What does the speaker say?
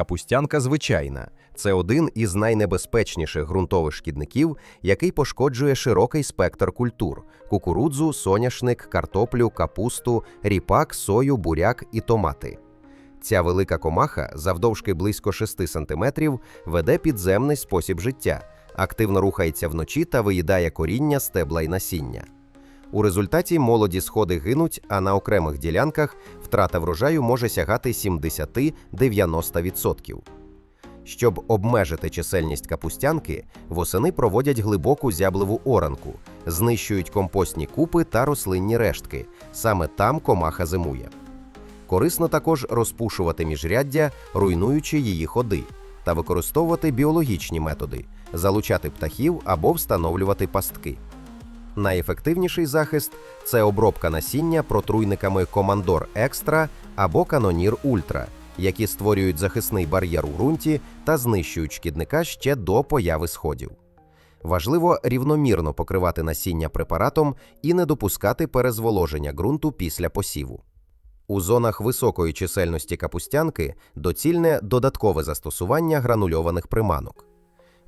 Капустянка звичайна це один із найнебезпечніших ґрунтових шкідників, який пошкоджує широкий спектр культур: кукурудзу, соняшник, картоплю, капусту, ріпак, сою, буряк і томати. Ця велика комаха, завдовжки близько 6 см, веде підземний спосіб життя, активно рухається вночі та виїдає коріння, стебла й насіння. У результаті молоді сходи гинуть, а на окремих ділянках втрата врожаю може сягати 70-90%. Щоб обмежити чисельність капустянки, восени проводять глибоку зяблеву оранку, знищують компостні купи та рослинні рештки. Саме там комаха зимує. Корисно також розпушувати міжряддя, руйнуючи її ходи, та використовувати біологічні методи, залучати птахів або встановлювати пастки. Найефективніший захист це обробка насіння протруйниками Командор Екстра або Канонір Ультра, які створюють захисний бар'єр у ґрунті та знищують шкідника ще до появи сходів. Важливо рівномірно покривати насіння препаратом і не допускати перезволоження ґрунту після посіву. У зонах високої чисельності капустянки доцільне додаткове застосування гранульованих приманок.